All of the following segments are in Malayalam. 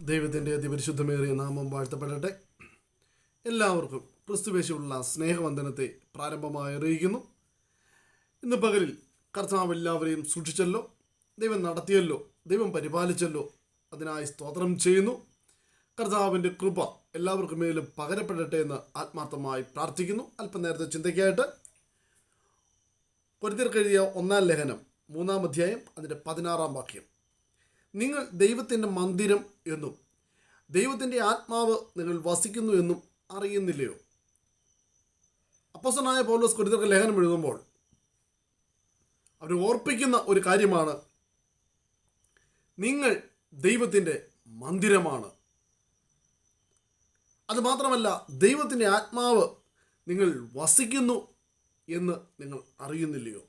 ദൈവത്തിന്റെ അതിപരിശുദ്ധമേറിയ നാമം വാഴ്ത്തപ്പെടട്ടെ. എല്ലാവർക്കും ക്രിസ്തുവേശുള്ള സ്നേഹവന്ദനത്തെ പ്രാരംഭമായി അറിയിക്കുന്നു. ഇന്ന് പകലിൽ കർത്താവ് എല്ലാവരെയും സൂക്ഷിച്ചല്ലോ ദൈവം നടത്തിയല്ലോ ദൈവം പരിപാലിച്ചല്ലോ. അതിനായി സ്തോത്രം ചെയ്യുന്നു. കർത്താവിന്റെ കൃപ എല്ലാവർക്കും മേലും പകരപ്പെടട്ടെ എന്ന് ആത്മാർത്ഥമായി പ്രാർത്ഥിക്കുന്നു. അല്പനേരത്തെ ചിന്തയ്ക്കായിട്ട് കഴിയ ഒന്നാം ലേഖനം മൂന്നാം അധ്യായം അതിന്റെ പതിനാറാം വാക്യം. നിങ്ങൾ ദൈവത്തിന്റെ മന്ദിരം എന്നും ദൈവത്തിന്റെ ആത്മാവ് നിങ്ങൾ വസിക്കുന്നു എന്നും അറിയുന്നില്ലയോ? അപ്പസനായ പൗലോസ് കൊരിതർക്ക് ലേഖനം എഴുതുമ്പോൾ അവർ ഓർപ്പിക്കുന്ന ഒരു കാര്യമാണ് നിങ്ങൾ ദൈവത്തിന്റെ മന്ദിരമാണ്. അതുമാത്രമല്ല ദൈവത്തിന്റെ ആത്മാവ് നിങ്ങൾ വസിക്കുന്നു എന്ന് നിങ്ങൾ അറിയുന്നില്ലയോ?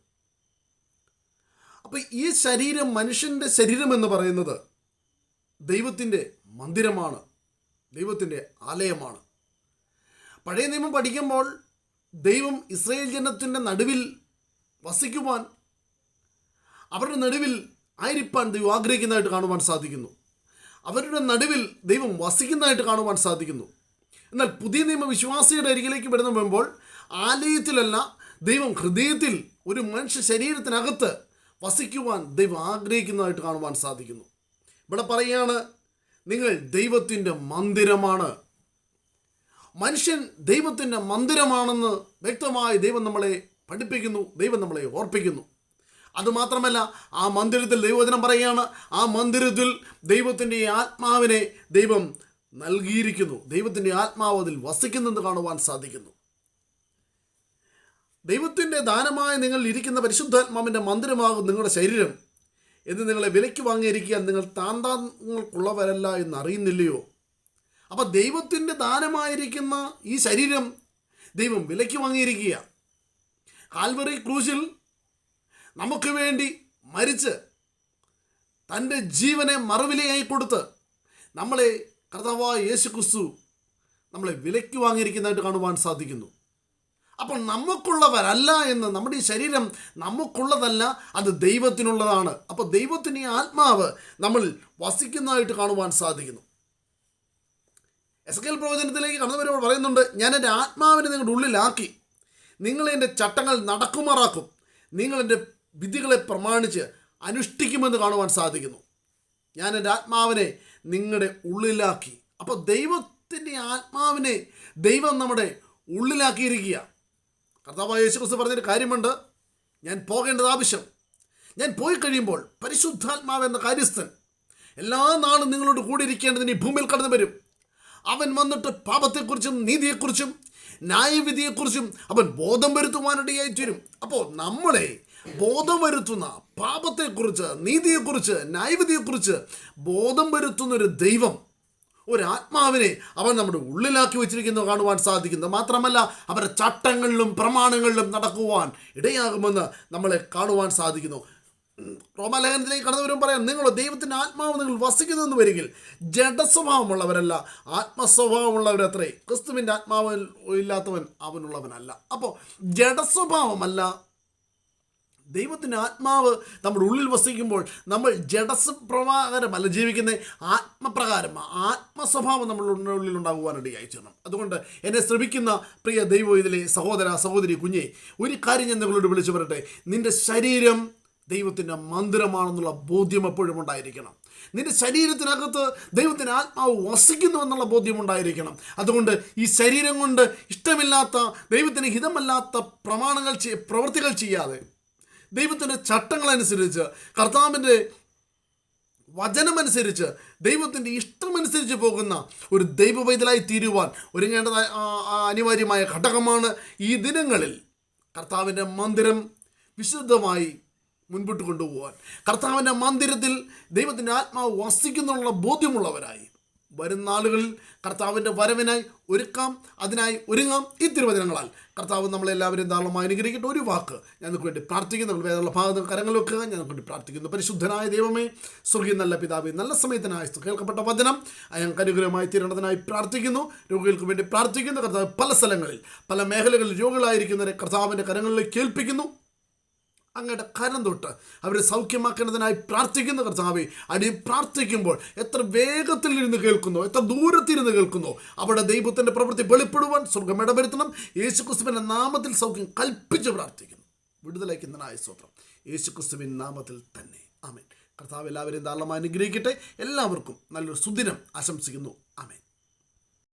അപ്പോൾ ഈ ശരീരം മനുഷ്യന്റെ ശരീരം എന്ന് പറയുന്നത് ദൈവത്തിന്റെ മന്ദിരമാണ് ദൈവത്തിന്റെ ആലയമാണ്. പഴയ നിയമം പഠിക്കുമ്പോൾ ദൈവം ഇസ്രയേൽ ജനത്തിന്റെ നടുവിൽ വസിക്കുവാൻ അവരുടെ നടുവിൽ ആയിരിക്കാൻ ദൈവം ആഗ്രഹിക്കുന്നതായിട്ട് കാണുവാൻ സാധിക്കുന്നു. അവരുടെ നടുവിൽ ദൈവം വസിക്കുന്നതായിട്ട് കാണുവാൻ സാധിക്കുന്നു. എന്നാൽ പുതിയ നിയമ വിശ്വാസിയുടെ അരികിലേക്ക് വരുന്ന വരുമ്പോൾ ആലയത്തിലല്ല ദൈവം ഹൃദയത്തിൽ ഒരു മനുഷ്യ ശരീരത്തിനകത്ത് വസിക്കുവാൻ ദൈവം ആഗ്രഹിക്കുന്നതായിട്ട് കാണുവാൻ സാധിക്കുന്നു. ഇവിടെ പറയുകയാണ് നിങ്ങൾ ദൈവത്തിന്റെ മന്ദിരമാണ്. മനുഷ്യൻ ദൈവത്തിന്റെ മന്ദിരമാണെന്ന് വ്യക്തമായി ദൈവം നമ്മളെ പഠിപ്പിക്കുന്നു ദൈവം നമ്മളെ ഓർപ്പിക്കുന്നു. അതുമാത്രമല്ല ആ മന്ദിരത്തിൽ ദൈവവചനം പറയുകയാണ് ആ മന്ദിരത്തിൽ ദൈവത്തിന്റെ ആത്മാവിനെ ദൈവം നൽകിയിരിക്കുന്നു. ദൈവത്തിന്റെ ആത്മാവ് അതിൽ വസിക്കുന്നെന്ന് കാണുവാൻ സാധിക്കുന്നു. ദൈവത്തിന്റെ ദാനമായ നിങ്ങൾ ഇരിക്കുന്ന പരിശുദ്ധാത്മാവിന്റെ മന്ദിരമാകും നിങ്ങളുടെ ശരീരം. എന്ന് നിങ്ങളെ വിലയ്ക്ക് വാങ്ങിയിരിക്കുക നിങ്ങൾ താന്താങ്ങൾക്കുള്ളവരല്ല എന്ന് അറിയുന്നില്ലയോ? അപ്പം ദൈവത്തിന്റെ ദാനമായിരിക്കുന്ന ഈ ശരീരം ദൈവം വിലയ്ക്ക് വാങ്ങിയിരിക്കുക. കാൽവറി ക്രൂശിൽ നമുക്ക് വേണ്ടി മരിച്ച് തന്റെ ജീവനെ മറുവിലയായി കൊടുത്ത് നമ്മളെ കർത്താവായ യേശു ക്രിസ്തു നമ്മളെ വിലയ്ക്ക് വാങ്ങിയിരിക്കുന്നതായിട്ട് കാണുവാൻ സാധിക്കുന്നു. അപ്പോൾ നമുക്കുള്ളവരല്ല എന്ന് നമ്മുടെ ഈ ശരീരം നമുക്കുള്ളതല്ല അത് ദൈവത്തിനുള്ളതാണ്. അപ്പോൾ ദൈവത്തിന് ഈ ആത്മാവ് നമ്മൾ വസിക്കുന്നതായിട്ട് കാണുവാൻ സാധിക്കുന്നു. എസ് കെൽ പ്രവചനത്തിലേക്ക് കടന്നു വരുമ്പോൾ പറയുന്നുണ്ട് ഞാൻ എന്റെ ആത്മാവിനെ നിങ്ങളുടെ ഉള്ളിലാക്കി നിങ്ങൾ എന്റെ ചട്ടങ്ങൾ നടക്കുമാറാക്കും നിങ്ങൾ എന്റെ വിധികളെ പ്രമാണിച്ച് അനുഷ്ഠിക്കുമെന്ന് കാണുവാൻ സാധിക്കുന്നു. ഞാൻ എന്റെ ആത്മാവിനെ നിങ്ങളുടെ ഉള്ളിലാക്കി. അപ്പോൾ ദൈവത്തിന്റെ ആത്മാവിനെ ദൈവം നമ്മുടെ ഉള്ളിലാക്കിയിരിക്കുക കർത്താവായ യേശുക്രിസ്തു പറഞ്ഞൊരു കാര്യമുണ്ട്. ഞാൻ പോകേണ്ടത് ആവശ്യം. ഞാൻ പോയി കഴിയുമ്പോൾ പരിശുദ്ധാത്മാവ് എന്ന കാര്യസ്ഥൻ എല്ലാ നാളും നിങ്ങളോട് കൂടി ഇരിക്കേണ്ടതിന് ഈ ഭൂമിയിൽ കടന്നു വരും. അവൻ വന്നിട്ട് പാപത്തെക്കുറിച്ചും നീതിയെക്കുറിച്ചും ന്യായവിധിയെക്കുറിച്ചും അവൻ ബോധം വരുത്തുവാനിടയായി തീരും. അപ്പോൾ നമ്മളെ ബോധം വരുത്തുന്ന പാപത്തെക്കുറിച്ച് നീതിയെക്കുറിച്ച് ന്യായവിധിയെക്കുറിച്ച് ബോധം വരുത്തുന്ന ഒരു ദൈവം ഒരു ആത്മാവിനെ അവൻ നമ്മുടെ ഉള്ളിലാക്കി വെച്ചിരിക്കുന്നത് കാണുവാൻ സാധിക്കുന്നു. മാത്രമല്ല അവരുടെ ചട്ടങ്ങളിലും പ്രമാണങ്ങളിലും നടക്കുവാൻ ഇടയാകുമെന്ന് നമ്മളെ കാണുവാൻ സാധിക്കുന്നു. റോമാലേഖനത്തിലേക്ക് കടന്നു വരുമ്പോൾ പറയാം നിങ്ങൾ ദൈവത്തിന്റെ ആത്മാവ് നിങ്ങൾ വസിക്കുന്നതെന്ന് വരികിൽ ജഡസ്വഭാവമുള്ളവരല്ല ആത്മസ്വഭാവമുള്ളവരത്രേ. ക്രിസ്തുവിന്റെ ആത്മാവ് ഇല്ലാത്തവൻ അവനുള്ളവനല്ല. അപ്പോൾ ജഡസ്വഭാവമല്ല ദൈവത്തിന്റെ ആത്മാവ് നമ്മുടെ ഉള്ളിൽ വസിക്കുമ്പോൾ നമ്മൾ ജഡസ് പ്രവാകരമല്ല ജീവിക്കുന്ന ആത്മപ്രകാരം ആത്മസ്വഭാവം നമ്മളുടെ ഉള്ളിൽ ഉണ്ടാകുവാനിടയായി ചേർന്നു അതുകൊണ്ട് എന്നെ ശ്രമിക്കുന്ന പ്രിയ ദൈവം ഇതിലെ സഹോദര സഹോദരി കുഞ്ഞെ ഒരു കാര്യം ഞാൻ നിങ്ങളോട് വിളിച്ചു പറയട്ടെ. നിന്റെ ശരീരം ദൈവത്തിന്റെ മന്ദിരമാണെന്നുള്ള ബോധ്യം എപ്പോഴും ഉണ്ടായിരിക്കണം. നിന്റെ ശരീരത്തിനകത്ത് ദൈവത്തിന്റെ ആത്മാവ് വസിക്കുന്നു എന്നുള്ള ബോധ്യം ഉണ്ടായിരിക്കണം. അതുകൊണ്ട് ഈ ശരീരം കൊണ്ട് ഇഷ്ടമില്ലാത്ത ദൈവത്തിന് ഹിതമല്ലാത്ത പ്രമാണങ്ങൾ പ്രവൃത്തികൾ ചെയ്യാതെ ദൈവത്തിന്റെ ചട്ടങ്ങളനുസരിച്ച് കർത്താവിന്റെ വചനമനുസരിച്ച് ദൈവത്തിന്റെ ഇഷ്ടമനുസരിച്ച് പോകുന്ന ഒരു ദൈവ പൈതലായി തീരുവാൻ ഒരുങ്ങേണ്ട അനിവാര്യമായ ഘടകമാണ് ഈ ദിനങ്ങളിൽ കർത്താവിന്റെ മന്ദിരം വിശുദ്ധമായി മുൻപോട്ട് കൊണ്ടുപോകാൻ കർത്താവിന്റെ മന്ദിരത്തിൽ ദൈവത്തിന്റെ ആത്മാവ് വസിക്കുന്നുള്ള ബോധ്യമുള്ളവരായി. വരും നാളുകളിൽ കർത്താവിന്റെ വരവിനായി ഒരുക്കാം അതിനായി ഒരുങ്ങാം ഈ തിരുവചനങ്ങളാൽ. കർത്താവ് നമ്മളെല്ലാവരും ധാരാളമായി അനുഗ്രഹിക്കട്ടെ. ഒരു വാക്ക് ഞങ്ങൾക്ക് വേണ്ടി പ്രാർത്ഥിക്കുന്നു. നമ്മൾ വേദന ഭാഗത്ത് കരങ്ങൾ വെക്കുക. ഞങ്ങൾക്ക് വേണ്ടി പ്രാർത്ഥിക്കുന്നു. പരിശുദ്ധനായ ദൈവമേ സ്വർഗീയ നല്ല പിതാവേ നല്ല സമയത്തിനായി കേൾക്കപ്പെട്ട വചനം ഞങ്ങൾക്ക് അനുഗ്രഹമായി തീരേണ്ടതിനായി പ്രാർത്ഥിക്കുന്നു. രോഗികൾക്ക് വേണ്ടി പ്രാർത്ഥിക്കുന്നു. കർത്താവ് പല സ്ഥലങ്ങളിൽ പല മേഖലകളിൽ രോഗികളായിരിക്കുന്നവരെ കർത്താവിന്റെ കരങ്ങളിലേക്ക് കേൾപ്പിക്കുന്നു അങ്ങയുടെ കരം തൊട്ട് അവരെ സൗഖ്യമാക്കേണ്ടതിനായി പ്രാർത്ഥിക്കുന്ന കർത്താവേ അടി പ്രാർത്ഥിക്കുമ്പോൾ എത്ര വേഗത്തിൽ ഇരുന്ന് കേൾക്കുന്നു എത്ര ദൂരത്തിരുന്ന് കേൾക്കുന്നു അവിടെ ദൈവത്തിന്റെ പ്രവൃത്തി വെളിപ്പെടുവാൻ സ്വർഗം ഇടവരുത്തണം യേശു ക്രിസ്തുവിന്റെ നാമത്തിൽ സൗഖ്യം കൽപ്പിച്ച് പ്രാർത്ഥിക്കുന്നു. വിടുതലയ്ക്കുന്നതിനായ സ്വത്രം യേശു ക്രിസ്തുവിൻ നാമത്തിൽ തന്നെ. ആമേൻ. കർത്താവ് എല്ലാവരെയും ധാരാളമായി അനുഗ്രഹിക്കട്ടെ. എല്ലാവർക്കും നല്ലൊരു സുദിനം ആശംസിക്കുന്നു. ആമേൻ.